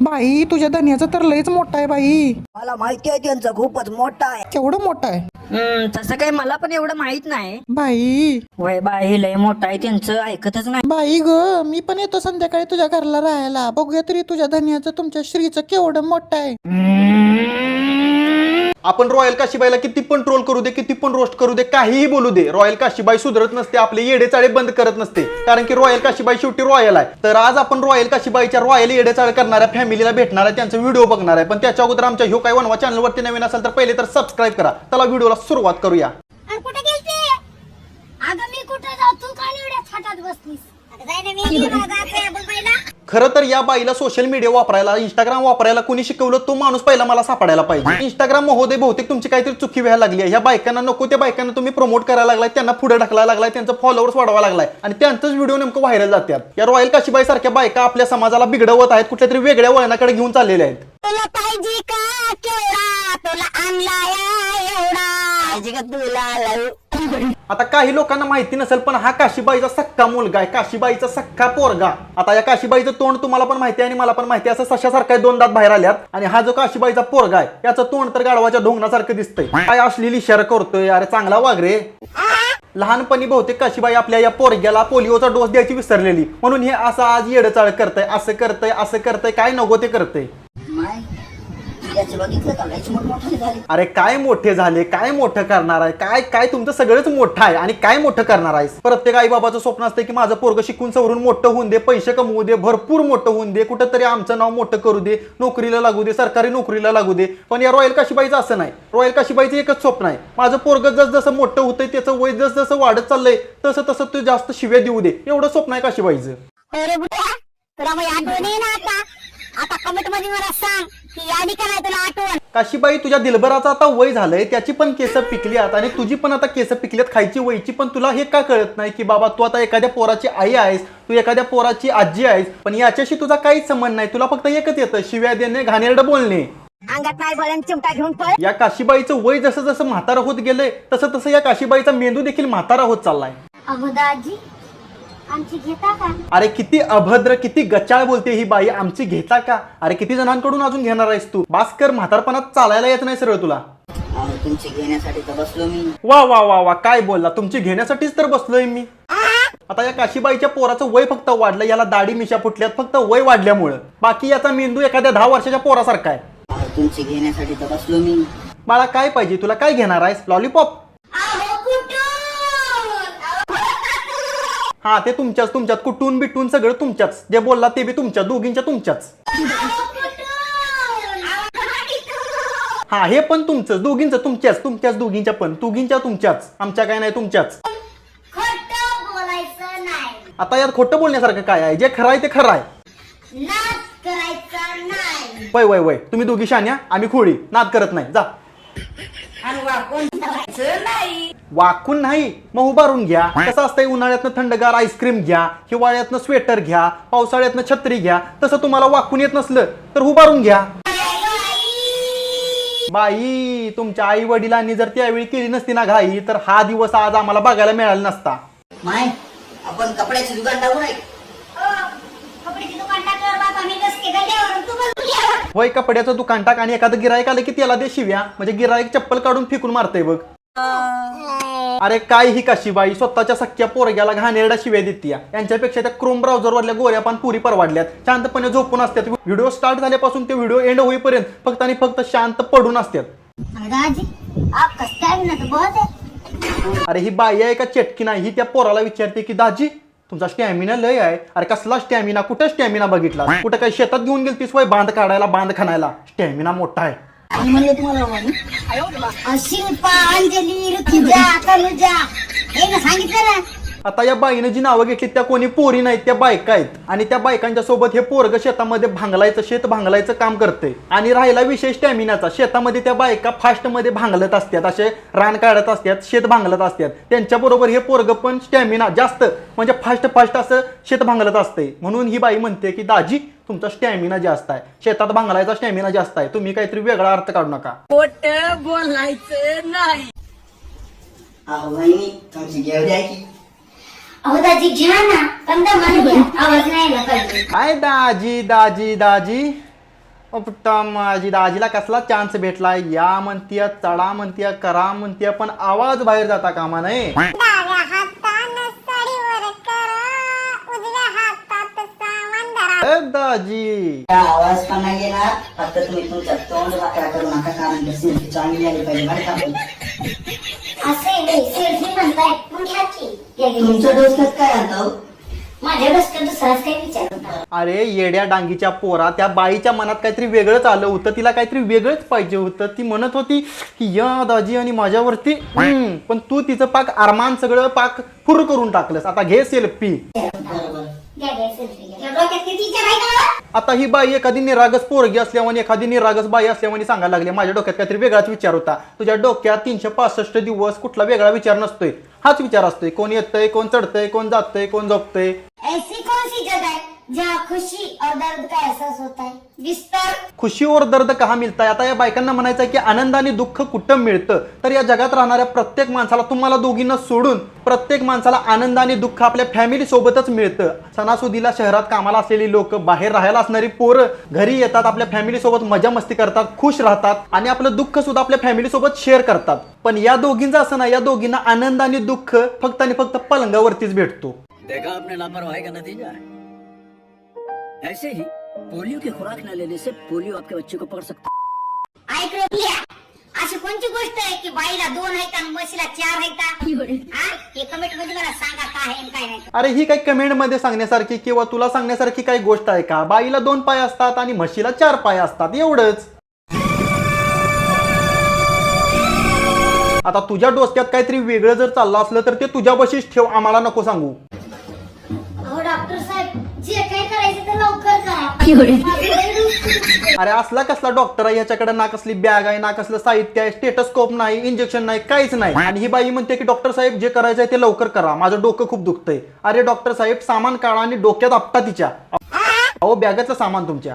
बाई तुझ्या धन्याचं तर लयच मोठा आहे बाई. मला माहिती आहे त्यांचं खूपच मोठा आहे. केवढं मोठं आहे? हम्म, तसं काही मला पण एवढं माहीत नाही. बाई. वय बाई लय मोठा आहे त्यांचं ऐकतच नाही. बाई ग मी पण येतो संध्याकाळी तुझ्या घरला राहायला. बघूया तरी तुझ्या धन्याचं तुमच्या श्रीचं केवढं मोठं आहे. आपण रॉयल काशीबाईला किती पण ट्रोल करू दे किती पण रोस्ट करू दे काहीही बोलू दे. रॉयल काशीबाई सुधरत नसते आपले येडेचाळे बंद करत नसते. कारण की रॉयल काशीबाई शेवटी रॉयल आहे. तर आज आपण रॉयल काशीबाईच्या रॉयल येडेचाळे करणाऱ्या फॅमिलीला भेटणार आहे त्यांचा व्हिडिओ बघणार आहे. पण त्याच्या अगोदर आमच्या ह्यो काय वनवा चॅनलवरती नवीन असेल तर पहिले तर सबस्क्राईब करा. त्याला व्हिडिओला सुरुवात करूया. अरे कुठे गेलते? अगं मी कुठे जाऊ? तू काय एवढ्या छाटात बसलीस? खरं तर या बाईला सोशल मीडिया वापरायला इंस्टाग्राम वापरायला कोणी शिकवलं? तो माणूस पहिला मला सापडायला पाहिजे. इंस्टाग्राम महोदय बहुतेक तुमची काहीतरी चुकी व्हायला लागली आहे. या बायकांना नको त्या बायकांना तुम्ही प्रमोट करायला लागलाय त्यांना पुढे ढकलायला लागलाय त्यांचं फॉलोअर्स वाढवा लागलाय. आणि त्यांचंच व्हिडिओ नेमकं व्हायरल जातात या रॉयल काशीबाई सारख्या बायका आपल्या समाजाला बिघडवत आहेत कुठल्या तरी वेगळ्या वळणाकडे घेऊन चाललेल्या आहेत. तुला पाहिजे का तुला आणला तुला आता काही लोकांना माहिती नसेल पण हा काशीबाईचा सक्का मुलगा आहे. काशीबाईचा सक्का पोरगा. आता या काशीबाईचं तोंड तुम्हाला पण माहिती आहे आणि मला पण माहिती आहे. असं सशासारखा दोन दात बाहेर आल्यात. आणि हा जो काशीबाईचा पोरगा आहे याचं तोंड तर गाढवाच्या ढोंगणासारखं दिसतंय. काय असलेली इशारा करतोय? अरे चांगला वागरे लहानपणी बहुतेक काशीबाई आपल्या या पोरग्याला पोलिओचा डोस द्यायची विसरलेली. म्हणून हे असं आज येडचाळ करतंय असं करतंय असं करतंय काय नको ते करतंय. याचं बघितलं का लयच मोठमोठे झाले. अरे काय मोठे झाले? काय मोठं करणार आहे? काय काय तुमचं सगळंच मोठं आहे? आणि काय मोठं करणार आहेस? प्रत्येक आई बाबाचं स्वप्न असतं की माझं पोरग शिकून सवरून मोठं होऊन दे पैसे कमवू दे भरपूर मोठं होऊन दे कुठंतरी आमचं नाव मोठं करू दे नोकरीला लागू दे सरकारी नोकरीला लागू दे. पण या रॉयल काशीबाईचं असं नाही. रॉयल काशीबाईचं एकच स्वप्न आहे. माझं पोरग जस जसं मोठं होतंय त्याचं वय जस जसं वाढत चाललंय तसं तसं तू जास्त शिव्या देऊ दे. एवढं स्वप्न आहे काशीबाईचं. अरे बुड्या तुला मग आठवण येईन आता आता कमेंटमध्ये मला सांग की का नाही तुला आठवण. काशीबाई तुझ्या दिलबराचं आता वय झालंय त्याची पण केस पिकली आहेत आणि तुझी पण आता केस पिकल्यात खायची वयची पण तुला हे का कळत नाही की बाबा तू आता एखाद्या पोराची आई आहेस तू एखाद्या पोराची आजी आहेस पण याच्याशी तुझा काहीच संबंध नाही तुला फक्त एकच येतं शिव्या देणे घाणेरडं बोलणे. अंगात नाही बोलायला चिमटा घेऊन पळ. या काशीबाईचं वय जसं जसं म्हातारा होत गेलंय तसं तसं या काशीबाईचा मेंदू देखील म्हातारा होत चाललाय. अगो दाजी आमची घेता का? अरे किती अभद्र किती गचाळ बोलते ही बाई. आमची घेता का? अरे किती जणांकडून अजून घेणार आहेस तू? भास्कर म्हातारपणात चालायला येत नाही सरळ तुला. अहो, तुमची घेण्यासाठी तर बसलो मी. वा वा वा वा. काय बोलला? तुमची घेण्यासाठीच तर बसलोय मी. आता या काशीबाईच्या पोराचं वय फक्त वाढलं. याला दाढी मिशा फुटल्यात फक्त वय वाढल्यामुळं. बाकी याचा मेंदू एखाद्या दहा वर्षाच्या पोरासारखा आहे. अहो, तुमची घेण्यासाठी तर बसलो मी. मला काय पाहिजे? तुला काय घेणार आहेस? लॉलीपॉप अहो कुठून हा ते तुमच्याच तुमच्यात कुठून बिटून सगळं तुमच्याच. जे बोलला ते बी तुमच्या दोघींच्या तुमच्याच. हा हे पण तुमचं दोघींचं तुमच्याच तुमच्याच दोघींच्या पण दोघींच्या तुमच्याच आमच्या काय नाही तुमच्याच. खोटं बोलायचं नाही. आता यात खोटं बोलण्यासारखं काय आहे? जे खरं आहे ते खरं आहे. नाच करायचा नाही. वय वय वय तुम्ही दोघी शान्या आम्ही खोळी नाद करत नाही. जा. वाकून नाही मग उभारून घ्या. कसं असतंय उन्हाळ्यातनं थंडगार आईस्क्रीम घ्या हिवाळ्यातनं स्वेटर घ्या पावसाळ्यातनं छत्री घ्या तसं तुम्हाला वाकून येत नसलं तर उभारून घ्या. बाई तुमच्या आई वडिलांनी जर त्यावेळी केली नसती ना घाई तर हा दिवस आज आम्हाला बघायला मिळाला नसता. माय आपण कपड्याची दुकान टाकू नाही? तू बस होय कपड्याचं दुकान टाक आणि एखादं गिराईक आलं की त्याला दे शिव्या. म्हणजे गिराईक चप्पल काढून फेकून मारतंय बघ. अरे काय ही काशीबाई स्वतःच्या सख्या पोरग्याला घाणेरडा शिव्या देते यांच्यापेक्षा त्या क्रोम ब्राउझरवरल्या गोऱ्या पान पुरी परवाडल्यात. शांतपणे झोपून असतात व्हिडिओ स्टार्ट झाल्यापासून ते व्हिडिओ एंड होईपर्यंत फक्त आणि फक्त शांत पडून असतात अरे ही बाई आहे का चटकी नाही? ही त्या पोराला विचारते की दाजी तुमचा स्टॅमिना लय आहे. अरे कसला स्टॅमिना कुठं स्टॅमिना बघितला कुठं काही शेतात घेऊन गेलतीस वय बांध काढायला बांध खाणायला? स्टॅमिना मोठा आहे. तुम्हाला बाबा शिल्पा अंजली ऋतुजा तनुजा हे ना सांगितलं ना. आता या बाईनं जी नावं घेतली त्या कोणी पोरी नाहीत त्या बायका आहेत. आणि त्या बायकांच्या सोबत हे पोरग शेतामध्ये भांगलायचं शेत भांगलायचं काम करते आणि राहिला विषय स्टॅमिनाचा शेतामध्ये त्या बायका फास्टमध्ये भांगलत असतात असे रान काढत असतात शेत भांगलत असतात त्यांच्याबरोबर हे पोरग पण स्टॅमिना जास्त. म्हणजे फास्ट फास्ट असं शेत भांगलत असते म्हणून ही बाई म्हणते की दाजी तुमचा स्टॅमिना जास्त आहे. शेतात भांगलायचा स्टॅमिना जास्त आहे. तुम्ही काहीतरी वेगळा अर्थ काढू नका. खोट बोलायचं नाही. अहो बहिणी तुमची घेऊ द्या की अहो दाजी घ्या ना. कंदा मला घ्या. आवाज नाही आला पाहिजे. काय दाजी दाजी दाजी? माझी दाजीला कसला चान्स भेटला? या म्हणतीय चढा म्हणतीय करा म्हणतीय पण आवाज बाहेर जाता कामा नये. डाव्या दाजी त्या आवाज पण नाही येणार फक्त तुम्ही तुमचा तोंड वाकडा करू नका कारण सेल्फी चांगली आली पाहिजे बरं का आपली. असे नाही सेल्फी म्हणताय मग घ्या की घ्या, घ्या, घ्या. तुमच्या डोक्यात काय आता हो? माझ्या डोसक्यात दुसराच काही विचार होता अरे येड्या डांगीच्या पोरा त्या बाईच्या मनात काहीतरी वेगळंच आलं होतं तिला काहीतरी वेगळंच पाहिजे होतं. ती म्हणत होती की या दाजी आणि माझ्यावरती हम्म, पण तू तिचं पाक अरमान सगळं पाक फुर करून टाकलंस. आता घे सेल्फी. बरोबर. घ्या घ्या सेल्फी. आता ही बाई एखादी निरागस पोरगी असल्यामुळे एखादी निरागस बाई असल्यामुळे सांगायला लागली माझ्या डोक्यात काहीतरी वेगळाच विचार होता. तुझ्या डोक्यात तीनशे पासष्ट दिवस कुठला वेगळा विचार नसतोय. हाच विचार असतोय. कोण येतय कोण चढतंय कोण जातय कोण झोपतय? जहाँ खुशी और दर्द का एहसास होता है बिस्तर खुशी और दर्द कहा मिळताय आता या बायकांना म्हणायचं आहे की आनंद आणि दुःख कुठं मिळतं? तर या जगात राहणाऱ्या प्रत्येक माणसाला तुम्हाला दोघींना सोडून प्रत्येक माणसाला आनंद आणि दुःख आपल्या फॅमिली सोबतच मिळतं. सणासुदीला शहरात कामाला असलेली लोक बाहेर राहायला असणारी पोरं घरी येतात आपल्या फॅमिली सोबत मजा मस्ती करतात खुश राहतात आणि आपलं दुःख सुद्धा आपल्या फॅमिली सोबत शेअर करतात. पण या दोघींचं असं नाही या दोघींना आनंद आणि दुःख फक्त आणि फक्त पलंगावरतीच भेटतो. देखा आपने लापरवाही का नतीजा? है ऐसे ही पोलियो की खुराक न लेने से पोलियो आपके बच्चे को पकड़ सकता है ऐक रोकल्या अशी कोणती गोष्ट आहे की बाईला दोन आहेत आणि म्हशीला चार आहेत? हा? हे कमेंटमध्ये मला सांगा काय आहे आणि काय नाही. अरे ही काही कमेंटमध्ये सांगण्यासारखी किंवा तुला सांगण्यासारखी काही गोष्ट आहे का? बाईला दोन पाय असतात आणि म्हशीला चार पाय असतात एवढंच. आता तुझ्या डोसक्यात काहीतरी वेगळं जर चाललं असलं तर ते तुझ्यापाशीच ठेव आम्हाला नको सांगू. अरे असला कसला डॉक्टर आहे याच्याकडे ना कसली बॅग आहे ना कसलं साहित्य आहे स्टेटस्कोप नाही इंजेक्शन नाही काहीच नाही. आणि ही बाई म्हणते की डॉक्टर साहेब जे करायचं आहे ते लवकर करा. माझं डोकं खूप दुखतंय. अरे डॉक्टर साहेब सामान काढा आणि डोक्यात आपटा तिच्या. अहो बॅगाचं सामान तुमच्या.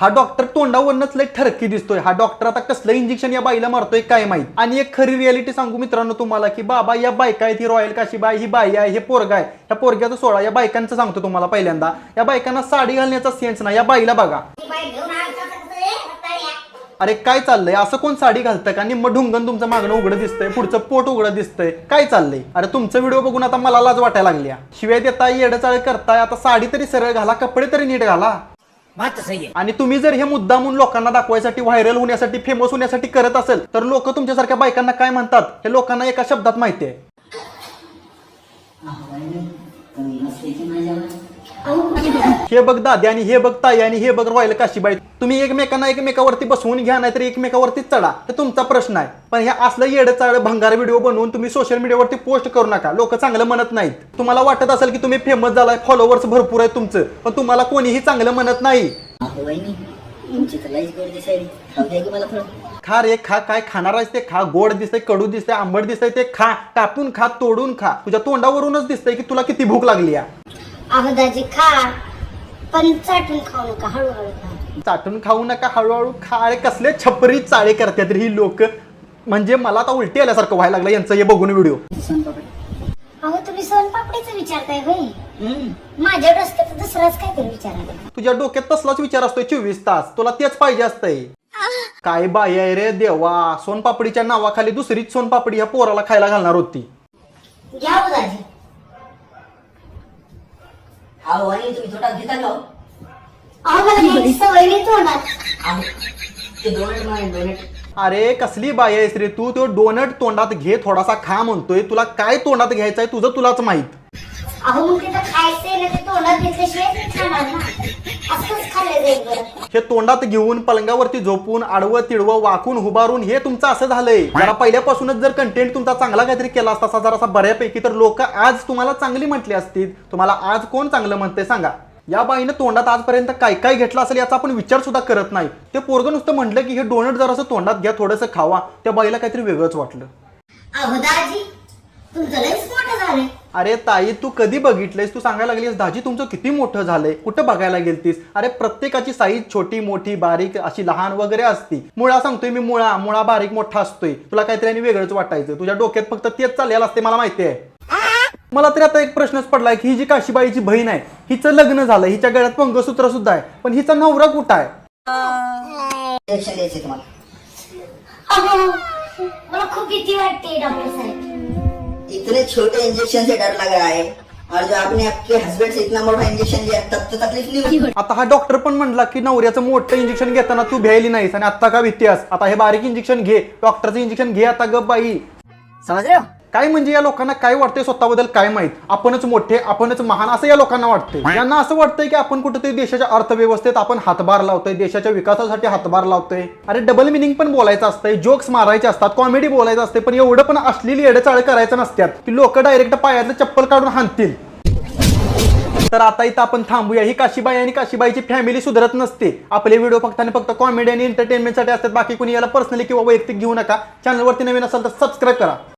हा डॉक्टर तोंडावरनच लय ठरकी दिसतोय. हा डॉक्टर आता कसलं इंजेक्शन या बाईला मारतोय काय माहीत? आणि एक खरी रियालिटी सांगू मित्रांनो तुम्हाला की बाबा या बायका आहेत ही रॉयल काशी काशीबाई ही बाई आहे हे पोरगा आहे. या पोरग्याचं सोळा या बायकांचं सांगतो तुम्हाला पहिल्यांदा. या बायकांना साडी घालण्याचा सेन्स नाही. या बाईला बघा. अरे काय चाललंय? असं कोण साडी घालतं का? निम्म ढुंगण तुमचं मागणं उघडं दिसतंय पुढचं पोट उघडं दिसतंय. काय चाललंय? अरे तुमचं व्हिडिओ बघून आता मला लाज वाटायला लागल्या. शिवाय देताय येडचाळ करताय आता साडी तरी सरळ घाला कपडे तरी नीट घाला. तो सही है आणि तुम्ही जर हे मुद्दामून लोकांना दाखवायसाठी व्हायरल होण्यासाठी फेमस होण्यासाठी करत असेल तर लोक तुमच्यासारख्या बायकांना काय म्हणतात? हे लोकांना एका शब्दात माहिती आहे. हे बघ दादी आणि हे बघ ताई आणि हे बघ रॉयल काशीबाई. तुम्ही एकमेकांना एकमेकावरती बसवून घ्या नाहीतर एकमेकावरती चढा. हे तुमचा प्रश्न आहे. पण हे असलं येडं चाळ भंगार व्हिडिओ बनवून तुम्ही सोशल मीडियावरती पोस्ट करू नका. लोक चांगलं म्हणत नाहीत. तुम्हाला वाटत असेल की तुम्ही फेमस झालाय फॉलोअर्स भरपूर आहे तुमचं पण तुम्हाला कोणीही चांगलं म्हणत नाही. तर खा रे खा. काय खाणार आहेस ते? खा. गोड दिसतंय कडू दिसतंय आंबट दिसतंय ते खा. कापून खा तोडून खा. तुझ्या तोंडावरूनच दिसतंय की तुला किती भूक लागली आहे खा. पण चाटून खाऊ नका हळूहळू खा. चाटून खाऊ नका हळूहळू खा. अरे कसले छपरी चाळे करतात रे ही लोक. म्हणजे मला आता उलटी आल्यासारखं व्हायला लागलं. यांचं हे बघून व्हिडिओ. सोनपापडी अहो तुम्ही सोनपापडीचं विचारताय होय? हम्म. माझ्या डोसक्यात दुसराच काहीतरी विचारायला तुझ्या डोक्यात तसलाच विचार असतोय चोवीस तास. तुला तेच पाहिजे असतंय. काय बाई आहे रे देवा. सोनपापडीच्या नावाखाली दुसरीच सोनपापडी ह्या पोराला खायला घालणार होती. घ्या हो दाजी. अहो वहिनी तुम्ही थोडा घेता का हो? अहो मला घ्यायची सवय नाही तोंडात अहो ते डोनेट मारे डोनेट अरे कसली बाई आहेस रे तू? तो डोनट तोंडात घे थोडासा खा म्हणतोय. तुला काय तोंडात घ्यायचंय? तुझं तुलाच माहीत. अहो मग तिथं खायचंय ना ते तोंडात घेतल्याशिवाय ते खाणार ना. असंच खाल्लं जाईल बरं. हे तोंडात घेऊन पलंगावरती झोपून आडवं तिडवं वाकून उभारून हे तुमचं असं झालंय. जरा पहिल्यापासूनच जर कंटेंट तुमचा चांगला काहीतरी केला असता असा जरासा बऱ्यापैकी तर लोक आज तुम्हाला चांगली म्हटली असतील. तुम्हाला आज कोण चांगलं म्हणते सांगा. या बाईनं तोंडात आजपर्यंत काय काय घेतलं असेल याचा आपण विचार सुद्धा करत नाही. ते पोरगं नुसतं म्हटलं की हे डोनट जरासं तोंडात घ्या थोडंसं खावा. त्या बाईला काहीतरी वेगळंच वाटलं. अहो दाजी तुमचं लयच मोठं झालंय. अरे ताई तू कधी बघितलंयस? तू सांगायला लागलीस दाजी तुमचं किती मोठं झालंय? कुठं बघायला गेलतीस? अरे प्रत्येकाची साईज छोटी मोठी बारीक अशी लहान वगैरे असती. मुळा सांगतोय मी मुळा मुळा बारीक मोठा असतोय. तुला काहीतरी आणि वेगळंच वाटायचं. तुझ्या डोक्यात फक्त तेच चाललेलं असते मला माहिती आहे. मला तरी आता एक प्रश्नच पडलाय की ही जी काशीबाईची बहीण आहे हिचं लग्न झालं हिच्या गळ्यात पंगसूत्र सुद्धा आहे पण हिचा नवरा कुठं आहे? इंजेक्शन द्यायचे तुम्हाला. अहो मला खूप भीती वाटते डॉक्टर साहेब. इतने छोटे इंजेक्शन से डर लग रहा है। और जो आपने आपके हस्बैंड से इतना मोटा इंजेक्शन लिया तब तो तकलीफ नहीं हुई आता हा डॉक्टर पण म्हणला की नवऱ्याचं मोठं इंजेक्शन घेताना तू भ्यायली नाहीस आणि आता का भीतीस आता हे बारीक इंजेक्शन घे डॉक्टरचं इंजेक्शन घे आता ग बाई. हो काय म्हणजे या लोकांना काय वाटतंय स्वतःबद्दल काय माहीत? आपणच मोठे आपणच महान असं या लोकांना वाटतंय. यांना असं वाटतंय की आपण कुठेतरी देशाच्या अर्थव्यवस्थेत आपण हातभार लावतोय देशाच्या विकासासाठी हातभार लावतोय. अरे डबल मिनिंग पण बोलायचं असतंय जोक्स मारायचे असतात कॉमेडी बोलायचं असते पण एवढं पण असलेली येडचाळ करायचं नसत्यात की लोक डायरेक्ट पायातलं चप्पल काढून हाणतील. तर आता इथं आपण थांबूया. ही काशीबाई आणि काशीबाईची फॅमिली सुधारत नसते. आपले व्हिडिओ फक्त आणि फक्त कॉमेडी आणि एंटरटेनमेंटसाठी असतात. बाकी कोणी याला पर्सनली किंवा वैयक्तिक घेऊ नका. चॅनलवरती नवीन असाल तर सबस्क्राईब करा.